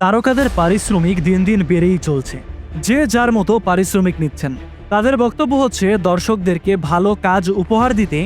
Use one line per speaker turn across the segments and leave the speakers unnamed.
তারকাদের পারিশ্রমিক দিন দিন বেড়েই চলছে। যে যার মতো পারিশ্রমিক নিচ্ছেন। তাদের বক্তব্য হচ্ছে, দর্শকদেরকে ভালো কাজ উপহার দিতে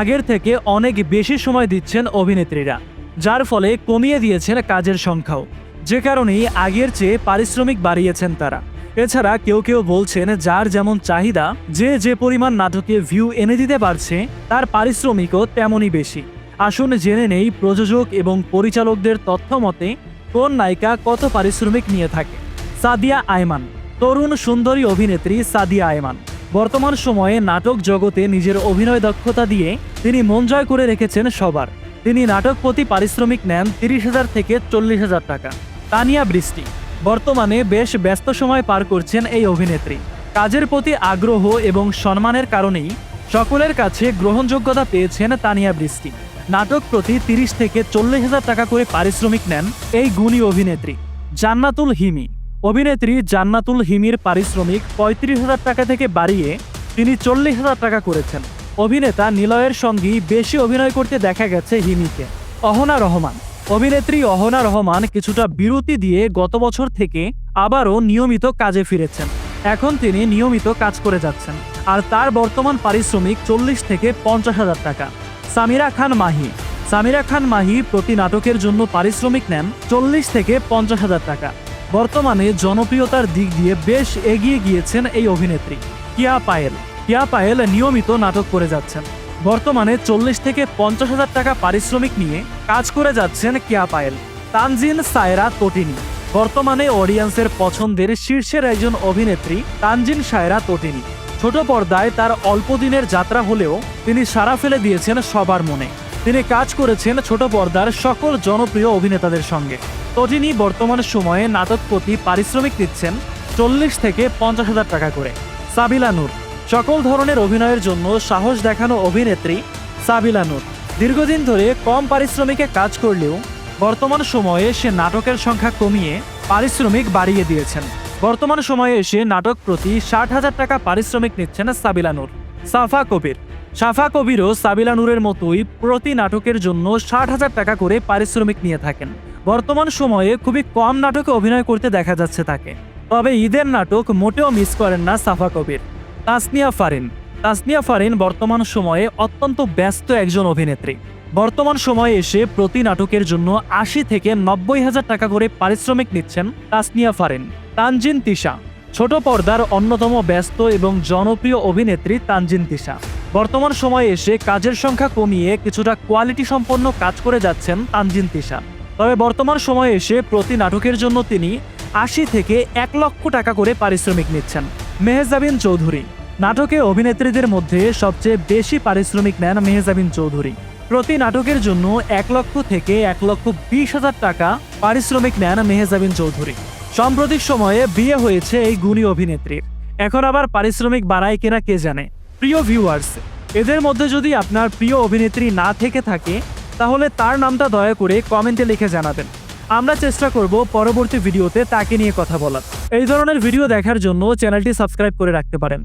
আগের থেকে অনেক বেশি সময় দিচ্ছেন অভিনেত্রীরা, যার ফলে কমিয়ে দিয়েছেন কাজের সংখ্যাও। যে কারণেই আগের চেয়ে পারিশ্রমিক বাড়িয়েছেন তারা। এছাড়া কেউ কেউ বলছেন, যার যেমন চাহিদা, যে যে পরিমাণ নাটকে ভিউ এনে দিতে পারছে, তার পারিশ্রমিকও তেমনই বেশি। আসুন জেনে নেই প্রযোজক এবং পরিচালকদের তথ্য মতে কোন নায়িকা কত পারিশ্রমিক নিয়ে থাকে? সাদিয়া আয়মান। তরুণ সুন্দরী অভিনেত্রী সাদিয়া আয়মান। বর্তমান সময়ে নাটক জগতে নিজের অভিনয় দক্ষতা দিয়ে তিনি মন জয় করে রেখেছেন সবার। তিনি নাটক প্রতি পারিশ্রমিক নেন তিরিশ হাজার থেকে চল্লিশ হাজার টাকা। তানিয়া বৃষ্টি। বর্তমানে বেশ ব্যস্ত সময় পার করছেন এই অভিনেত্রী। কাজের প্রতি আগ্রহ এবং সম্মানের কারণেই সকলের কাছে গ্রহণযোগ্যতা পেয়েছেন তানিয়া বৃষ্টি। নাটক প্রতি তিরিশ থেকে চল্লিশ হাজার টাকা করে পারিশ্রমিক নেন এই গুণী অভিনেত্রী, জান্নাতুল হিমি। অভিনেত্রী জান্নাতুল হিমির পারিশ্রমিক পঁয়ত্রিশ হাজার টাকা থেকে বাড়িয়ে তিনি চল্লিশ হাজার টাকা করেছেন। অভিনেতা নিলয়ের সঙ্গেই বেশি অভিনয় করতে দেখা গেছে হিমিকে। অহনা রহমান। অভিনেত্রী অহনা রহমান কিছুটা বিরতি দিয়ে গত বছর থেকে আবারও নিয়মিত কাজে ফিরেছেন। এখন তিনি নিয়মিত কাজ করে যাচ্ছেন। আর তার বর্তমান পারিশ্রমিক চল্লিশ থেকে পঞ্চাশ হাজার টাকা। সামিরা খান মাহি। সামিরা খান মাহি প্রতি নাটকের জন্য পারিশ্রমিক নেন চল্লিশ থেকে পঞ্চাশ হাজার টাকা। বর্তমানে জনপ্রিয়তার দিক দিয়ে বেশ এগিয়ে গিয়েছেন এই অভিনেত্রী, কিয়া পায়েল। কিয়া পায়েল নিয়মিত নাটক করে যাচ্ছেন। বর্তমানে চল্লিশ থেকে পঞ্চাশ হাজার টাকা পারিশ্রমিক নিয়ে কাজ করে যাচ্ছেন কিয়া পায়েল। তানজিন সায়রা তটিনী। বর্তমানে অডিয়েন্সের পছন্দের শীর্ষের একজন অভিনেত্রী তানজিন সায়রা তটিনী। ছোট পর্দায় তার অল্প দিনের যাত্রা হলেও তিনি সারা ফেলে দিয়েছেন সবার মনে। তিনি কাজ করেছেন ছোট পর্দার সকল জনপ্রিয় অভিনেতাদের সঙ্গে। তটিনী বর্তমান সময়ে নাটক প্রতি পারিশ্রমিক দিচ্ছেন চল্লিশ থেকে পঞ্চাশ হাজার টাকা করে। সাবিলা নূর, সকল ধরনের অভিনয়ের জন্য সাহস দেখানো অভিনেত্রী সাবিলা নূর। দীর্ঘদিন ধরে কম পারিশ্রমিকে কাজ করলেও বর্তমান সময়ে সে নাটকের সংখ্যা কমিয়ে পারিশ্রমিক বাড়িয়ে দিয়েছেন। বর্তমান সময়ে এসে নাটক প্রতি ষাট হাজার টাকা পারিশ্রমিক নিচ্ছেন সাবিলা নূর, সাফা কবির। সাফা কবিরও সাবিলা নূরের মতোই প্রতি নাটকের জন্য ষাট হাজার টাকা করে পারিশ্রমিক নিয়ে থাকেন। বর্তমান সময়ে খুবই কম নাটকে অভিনয় করতে দেখা যাচ্ছে তাকে। তবে ঈদের নাটক মোটেও মিস করেন না সাফা কবির। তাসনিয়া ফারিন। তাসনিয়া ফারিন বর্তমান সময়ে অত্যন্ত ব্যস্ত একজন অভিনেত্রী। বর্তমান সময়ে এসে প্রতি নাটকের জন্য আশি থেকে নব্বই হাজার টাকা করে পারিশ্রমিক নিচ্ছেন তাসনিয়া ফারিন। তানজিন তিশা। ছোট পর্দার অন্যতম ব্যস্ত এবং জনপ্রিয় অভিনেত্রী তানজিন তিশা। বর্তমান সময়ে এসে কাজের সংখ্যা কমিয়ে কিছুটা কোয়ালিটি সম্পন্ন কাজ করে যাচ্ছেন তানজিন তিশা। তবে বর্তমান সময়ে এসে প্রতি নাটকের জন্য তিনি আশি থেকে এক লক্ষ টাকা করে পারিশ্রমিক নিচ্ছেন। মেহজাবিন চৌধুরী। নাটকে অভিনেত্রীদের মধ্যে সবচেয়ে বেশি পারিশ্রমিক নেন মেহজাবিন চৌধুরী। প্রতি নাটকের জন্য এক লক্ষ থেকে এক লক্ষ বিশ হাজার টাকা পারিশ্রমিক নেন মেহজাবিন চৌধুরী। সাম্প্রতিক সময়ে বিয়ে হয়েছে এই গুণী অভিনেত্রীর এখন আবার পারিশ্রমিক বাড়ায় কিনা কে জানে? প্রিয় ভিউয়ার্স এদের মধ্যে যদি আপনার প্রিয় অভিনেত্রী না থেকে থাকে, তাহলে তার নামটা দয়া করে কমেন্টে লিখে জানাবেন। আমরা চেষ্টা করব পরবর্তী ভিডিওতে তাকে নিয়ে কথা বলার। এই ধরনের ভিডিও দেখার জন্য চ্যানেলটি সাবস্ক্রাইব করে রাখতে পারেন।